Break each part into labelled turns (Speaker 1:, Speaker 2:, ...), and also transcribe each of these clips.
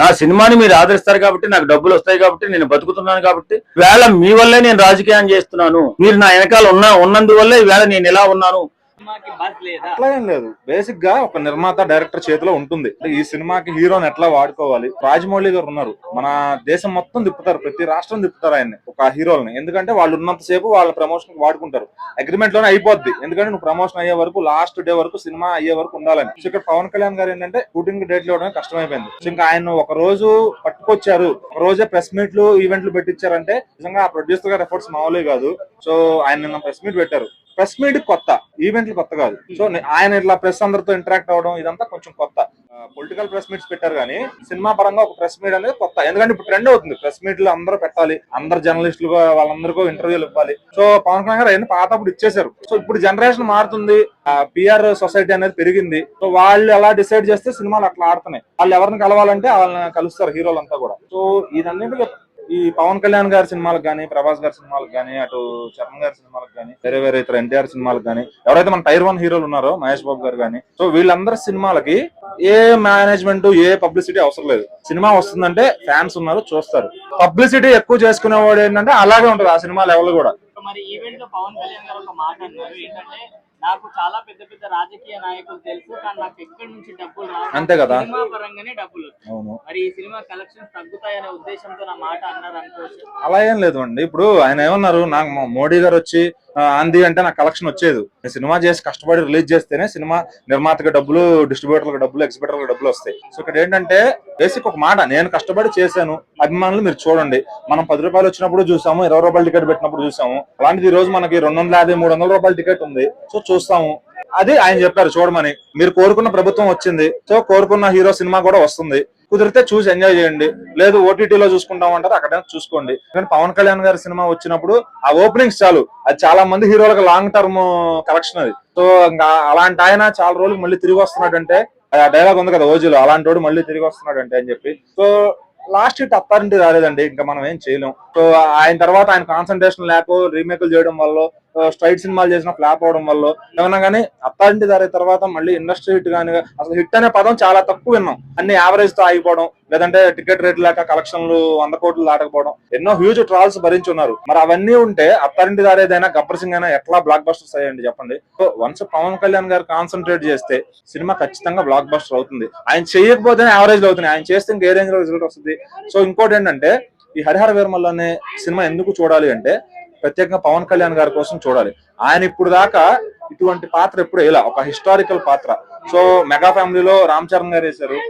Speaker 1: నా సినిమాని మీరు ఆదరిస్తారు కాబట్టి నాకు డబ్బులు వస్తాయి కాబట్టి నేను బతుకుతున్నాను కాబట్టి వేళ మీ వల్లే నేను రాజకీయం చేస్తున్నాను. మీరు నా వెనకాల ఉన్న ఉన్నందువల్లే ఈవేళ నేను ఎలా ఉన్నాను.
Speaker 2: అట్లా ఏం లేదు. బేసిక్గా ఒక నిర్మాత డైరెక్టర్ చేతిలో ఉంటుంది. ఈ సినిమాకి హీరోని ఎట్లా వాడుకోవాలి? రాజమౌళి గారు ఉన్నారు. మన దేశం మొత్తం తిప్పుతారు. ప్రతి రాష్ట్రం తిప్పుతారు ఆయన్ని ఒక హీరోని ఎందుకంటే వాళ్ళు ఉన్నంత సేపు వాళ్ళ ప్రమోషన్ వాడుకుంటారు. అగ్రిమెంట్లోనే అయిపోద్ది. ఎందుకంటే నువ్వు ప్రమోషన్ అయ్యే వరకు లాస్ట్ డే వరకు సినిమా అయ్యే వరకు ఉండాలని. సో ఇక్కడ పవన్ కళ్యాణ్ గారు ఏంటంటే షూటింగ్ డేట్లు ఇవ్వడం కష్టమైపోయింది. సో ఇంకా ఆయన ఒక రోజు పట్టుకొచ్చారు. ఒక రోజే ప్రెస్ మీట్లు ఈవెంట్లు పెట్టించారంటే నిజంగా ఆ ప్రొడ్యూసర్ గారు ఎఫర్ట్స్ మామూలే కాదు. సో ఆయన నిన్న ప్రెస్ మీట్ పెట్టారు. ప్రెస్ మీట్ కొత్త ఈవెంట్లు కొత్త కాదు. సో నే- ఆయన ఇట్లా ప్రెస్ అందరితో ఇంటరాక్ట్ అవ్వడం ఇదంతా కొంచెం కొత్త. పొలిటికల్ ప్రెస్ మీట్స్ పెట్టారు కానీ సినిమా పరంగా ఒక ప్రెస్ మీట్ అనేది కొత్త. ఎందుకంటే ఇప్పుడు ట్రెండ్ అవుతుంది. ప్రెస్ మీట్లు అందరూ పెట్టాలి అందరు జర్నలిస్టులు వాళ్ళందరికీ ఇంటర్వ్యూలు ఇవ్వాలి. సో పవన్ కళ్యాణ్ గారు అవన్నీ పాతప్పుడు ఇచ్చేశారు. సో ఇప్పుడు జనరేషన్ మారుతుంది. పిఆర్ సొసైటీ అనేది పెరిగింది. సో వాళ్ళు ఎలా డిసైడ్ చేస్తే సినిమాలు అట్లా ఆడుతున్నాయి. వాళ్ళు ఎవరిని కలవాలంటే వాళ్ళని కలుస్తారు హీరోలంతా కూడా. సో ఇదన్నింటికి ఈ పవన్ కళ్యాణ్ గారి సినిమాలకు కానీ ప్రభాస్ గారి సినిమాలకు కానీ అటు చరణ్ గారి సినిమాలకు కానీ వేరే వేరే ఇతర ఎన్టీఆర్ సినిమాలకు కానీ ఎవరైతే మన టైర్ వన్ హీరోలు ఉన్నారో మహేష్ బాబు గారు కానీ సో వీళ్ళందరి సినిమాలకి ఏ మేనేజ్మెంట్ ఏ పబ్లిసిటీ అవసరం లేదు. సినిమా వస్తుందంటే ఫ్యాన్స్ ఉన్నారు చూస్తారు. పబ్లిసిటీ ఎక్కువ చేసుకునేవాడు ఏంటంటే అలాగే ఉంటది ఆ సినిమా లెవెల్ కూడా.
Speaker 3: మరి ఈవెంట్లో పవన్ కళ్యాణ్ గారు ఒక మాట అన్నారు ఏంటంటే నాకు చాలా పెద్ద పెద్ద రాజకీయ నాయకులు తెలుసు కానీ నాకు ఎక్కడి నుంచి డబ్బులు
Speaker 2: అంతే కదా.
Speaker 3: సినిమా పరంగానే డబ్బులు మరి ఈ సినిమా కలెక్షన్స్ తగ్గుతాయనే ఉద్దేశంతో నా మాట అన్నారు అనుకోవచ్చు
Speaker 2: అలా ఏం లేదు అండి ఇప్పుడు ఆయన ఏమన్నారు? నాకు మోడీ గారు వచ్చి అంది అంటే నాకు కలెక్షన్ వచ్చేది. సినిమా చేసి కష్టపడి రిలీజ్ చేస్తేనే సినిమా నిర్మాతకి డబ్బులు డిస్ట్రిబ్యూటర్లకు డబ్బులు ఎగ్జిబ్యూటర్లకు డబ్బులు వస్తాయి. సో ఇక్కడ ఏంటంటే బేసిక్ ఒక మాట నేను కష్టపడి చేశాను అభిమానులు మీరు చూడండి. మనం పది రూపాయలు వచ్చినప్పుడు చూసాము ఇరవై రూపాయలు టికెట్ పెట్టినప్పుడు చూసాము. అలాంటిది ఈ రోజు మనకి రెండు వందల యాభై మూడు వందల రూపాయల టికెట్ ఉంది. సో చూస్తాము. అది ఆయన చెప్పారు చూడమని. మీరు కోరుకున్న ప్రభుత్వం వచ్చింది. సో కోరుకున్న హీరో సినిమా కూడా వస్తుంది. కుదిరితే చూసి ఎంజాయ్ చేయండి. లేదు ఓటీటీలో చూసుకుంటాం అంటారు అక్కడ చూసుకోండి. కానీ పవన్ కళ్యాణ్ గారి సినిమా వచ్చినప్పుడు ఆ ఓపెనింగ్స్ చాలు. అది చాలా మంది హీరోలకు లాంగ్ టర్మ్ కలెక్షన్ అది. సో ఇంకా అలాంటి ఆయన చాలా రోజులు మళ్ళీ తిరిగి వస్తున్నాడు అంటే ఆ డైలాగ్ ఉంది కదా ఓజీలో అలాంటి వాడు మళ్ళీ తిరిగి వస్తున్నాడు అంటే అని చెప్పి. సో లాస్ట్ హిట్ అత్తారింటి రాలేదండి ఇంకా మనం ఏం చేయలేం. సో ఆయన తర్వాత ఆయన కాన్సన్ట్రేషన్ లేక రీమేకులు చేయడం వల్ల స్ట్రైట్ సినిమాలు చేసిన ఫ్లాప్ అవడం వల్ల ఏమన్నా కానీ అత్తారింటి దారి తర్వాత మళ్ళీ ఇండస్ట్రీ హిట్ కానీ అసలు హిట్ అనే పదం చాలా తక్కువ విన్నాం. అన్ని యావరేజ్తో ఆగిపోవడం లేదంటే టికెట్ రేట్ లేక కలెక్షన్లు వంద కోట్లు దాటకపోవడం ఎన్నో హ్యూజ్ ట్రాల్స్ భరించున్నారు మరి అవన్నీ ఉంటే అత్తారింటి దారి ఏదైనా గబ్బర్ సింగ్ అయినా ఎట్లా బ్లాక్ బస్టర్స్ అయ్యండి చెప్పండి? సో వన్స్ పవన్ కళ్యాణ్ గారు కాన్సన్ట్రేట్ చేస్తే సినిమా ఖచ్చితంగా బ్లాక్ బస్టర్ అవుతుంది. ఆయన చేయకపోతేనే యావరేజ్ అవుతుంది. ఆయన చేస్తే ఇంకా ఏ రేంజ్లో రిజల్ట్ వస్తుంది? సో ఇంకోటి ఏంటంటే ఈ హరిహర వీరమల్ అనే సినిమా ఎందుకు చూడాలి అంటే ప్రత్యేకంగా పవన్ కళ్యాణ్ గారి కోసం చూడాలి. ఆయన ఇప్పుడు దాకా ఇటువంటి పాత్ర ఎప్పుడు ఇలా ఒక హిస్టారికల్ పాత్ర. సో మెగా ఫ్యామిలీలో రామ్ చరణ్ గారు వేశారు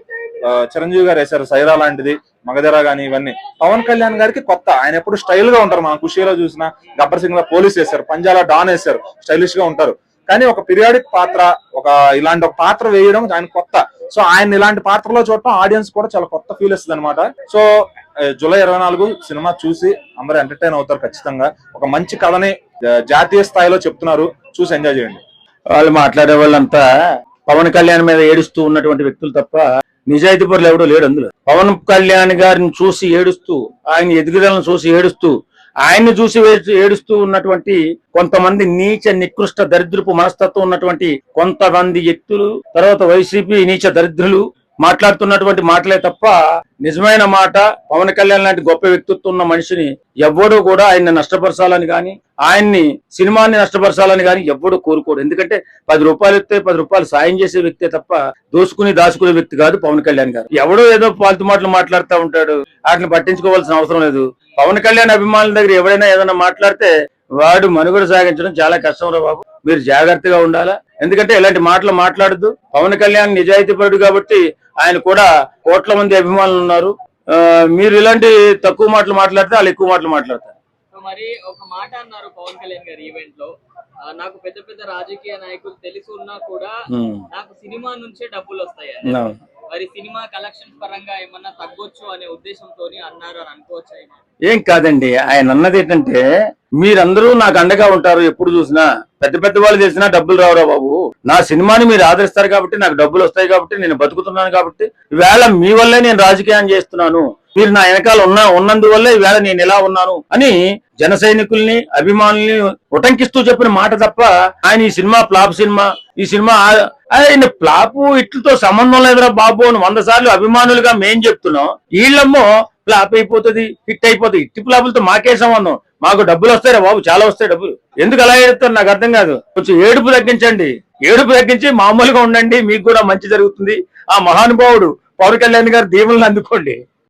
Speaker 2: చిరంజీవి గారు వేశారు సైరా లాంటిది మగధర గాని ఇవన్నీ. పవన్ కళ్యాణ్ గారికి కొత్త. ఆయన ఎప్పుడు స్టైల్గా ఉంటారు. మనం ఖుషీలో చూసిన గబ్బర్ సింగ్లో పోలీస్ వేశారు పంజాలో డాన్ వేశారు స్టైలిష్గా ఉంటారు. కానీ ఒక పీరియాడిక్ పాత్ర ఒక ఇలాంటి ఒక పాత్ర వేయడం ఆయన కొత్త. సో ఆయన ఇలాంటి పాత్రలో చూడటం ఆడియన్స్ కూడా చాలా కొత్త ఫీల్ ఇస్తుంది అనమాట సో జూలై ఇరవై నాలుగు సినిమా చూసి అందరూ ఎంటర్టైన్ అవుతారు ఖచ్చితంగా. ఒక మంచి కథని జాతీయ స్థాయిలో చెప్తున్నారు. చూసి ఎంజాయ్ చేయండి.
Speaker 1: వాళ్ళు మాట్లాడే వాళ్ళంతా పవన్ కళ్యాణ్ మీద ఏడుస్తూ ఉన్నటువంటి వ్యక్తులు తప్ప నిజాయితీ పరులు ఎవడో లేడు అందులో. పవన్ కళ్యాణ్ గారిని చూసి ఏడుస్తూ ఆయన ఎదుగుదలను చూసి ఏడుస్తూ ఆయన్ని చూసి ఏడుస్తూ ఉన్నటువంటి కొంతమంది నీచ నికృష్ట దరిద్రపు మనస్తత్వం ఉన్నటువంటి కొంతమంది వ్యక్తులు తర్వాత వైసీపీ నీచ దరిద్రులు మాట్లాడుతున్నటువంటి మాటలే తప్ప నిజమైన మాట పవన్ కళ్యాణ్ లాంటి గొప్ప వ్యక్తిత్వం ఉన్న మనిషిని ఎవ్వడూ కూడా ఆయన్ని నష్టపరచాలని గాని ఆయన్ని సినిమాని నష్టపరచాలని గాని ఎవ్వడూ కోరుకోడు. ఎందుకంటే పది రూపాయలు ఇస్తే పది రూపాయలు సాయం చేసే వ్యక్తే తప్ప దోసుకుని దాచుకునే వ్యక్తి కాదు పవన్ కళ్యాణ్ గారు. ఎవడో ఏదో పాల్తు మాటలు మాట్లాడుతూ ఉంటాడు. వాటిని పట్టించుకోవాల్సిన అవసరం లేదు. పవన్ కళ్యాణ్ అభిమానుల దగ్గర ఎవరైనా ఏదైనా మాట్లాడితే వాడు మనుగడ సాగించడం చాలా కష్టం రా బాబు. మీరు జాగ్రత్తగా ఉండాలా? ఎందుకంటే ఇలాంటి మాటలు మాట్లాడద్దు. పవన్ కళ్యాణ్ నిజాయితీపరుడు కాబట్టి ఆయన కూడా కోట్ల మంది అభిమానులు ఉన్నారు. మీరు ఇలాంటి తక్కువ మాటలు మాట్లాడితే వాళ్ళు ఎక్కువ మాటలు మాట్లాడతారు.
Speaker 3: మరి ఒక మాట అన్నారు పవన్ కళ్యాణ్ గారు ఈవెంట్లో. నాకు పెద్ద పెద్ద రాజకీయ నాయకులు తెలిసి ఉన్నా కూడా. నాకు సినిమా నుంచే డబ్బులు వస్తాయి. మరి సినిమా కలెక్షన్స్ పరంగా ఏమన్నా తగ్గొచ్చు అనే ఉద్దేశంతో అన్నారు అని అనుకోవచ్చు
Speaker 1: ఏం కాదండి ఆయన అన్నది ఏంటంటే మీరందరూ నాకు అండగా ఉంటారు ఎప్పుడు చూసినా పెద్ద పెద్ద వాళ్ళు చేసినా డబ్బులు రావురా బాబు. నా సినిమాని మీరు ఆదరిస్తారు కాబట్టి నాకు డబ్బులు వస్తాయి కాబట్టి నేను బతుకుతున్నాను కాబట్టి ఈవేళ మీ వల్లే నేను రాజకీయం చేస్తున్నాను. మీరు నా వెనకాల ఉన్న ఉన్నందువల్లే ఈవేళ నేను ఎలా ఉన్నాను అని జన సైనికుల్ని అభిమానుల్ని ఉటంకిస్తూ చెప్పిన మాట తప్ప ఆయన ఈ సినిమా ఫ్లాప్ సినిమా ఈ సినిమా ఆయన ప్లాపు ఇట్లతో సంబంధం లేదురా బాబు అని వంద సార్లు అభిమానులుగా మేం చెప్తున్నాం. వీళ్ళమ్మో ప్లాప్ అయిపోతుంది హిట్ అయిపోతుంది. ఇట్టి ప్లాపులతో మాకే సంబంధం. మాకు డబ్బులు వస్తాయిరా బాబు చాలా వస్తాయి డబ్బులు. ఎందుకు అలా ఏడుస్తారు నాకు అర్థం కాదు. కొంచెం ఏడుపు తగ్గించండి. ఏడుపు తగ్గించి మామూలుగా ఉండండి మీకు కూడా మంచి జరుగుతుంది. ఆ మహానుభావుడు పవన్ కళ్యాణ్ గారి దీవులను అందుకోండి.